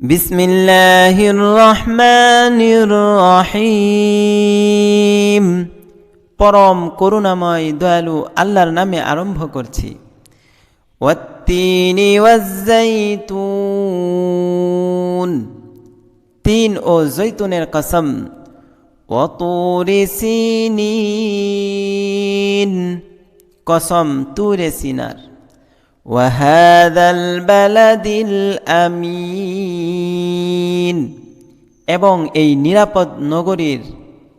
بسم الله الرحمن الرحيم পরম করুণাময় দয়ালু আল্লাহর নামে আরম্ভ করছি ওয়াত্তিনি ওয়াজ্জাইতুন তিন ও জৈতুনের কসম ওয়াতুরি সিনিন কসম তুরে সিনার وهذا البلد الأمين এবং এই নিরাপদ নগরীর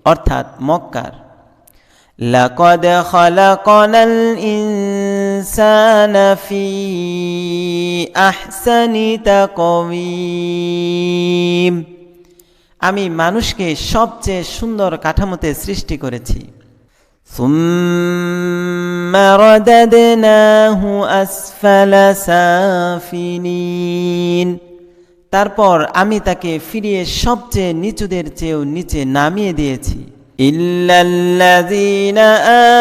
অর্থাৎ মক্কার لقد خلقنا الإنسان في أحسن تقويم আমি মানুষকে সবচেয়ে সুন্দর কাঠামোতে সৃষ্টি করেছি ثم رددناه أسفل سافلين তারপর আমি তাকে ফিরিয়ে সবচেয়ে নিচুদের চেয়েও নিচে নামিয়ে দিয়েছি ইল্লাল্লাযীনা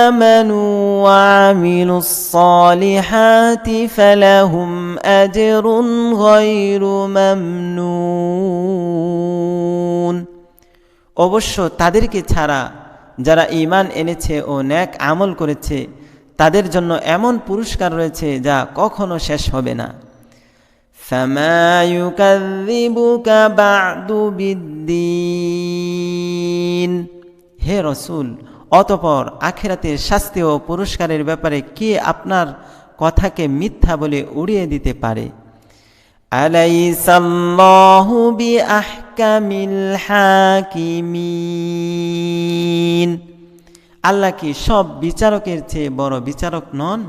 আমানু ওয়া আমিলুস সালিহাতি ফালাহুম আজরুন গায়রু মামনুন অবশ্য তাদেরকে ছাড়া যারা ইমান এনেছে ও ন্যাক আমল করেছে, তাদের জন্য এমন পুরস্কার রয়েছে যা কখনো শেষ হবে না। হে রসুল, অতপর আখেরাতে শাস্তি ও পুরস্কারের ব্যাপারে কে আপনার কথাকে মিথ্যা বলে উড়িয়ে দিতে পারে? আলাইসাল্লাহু বি আহ আল্লাহ কি সব বিচারকের চেয়ে বড় বিচারক নন?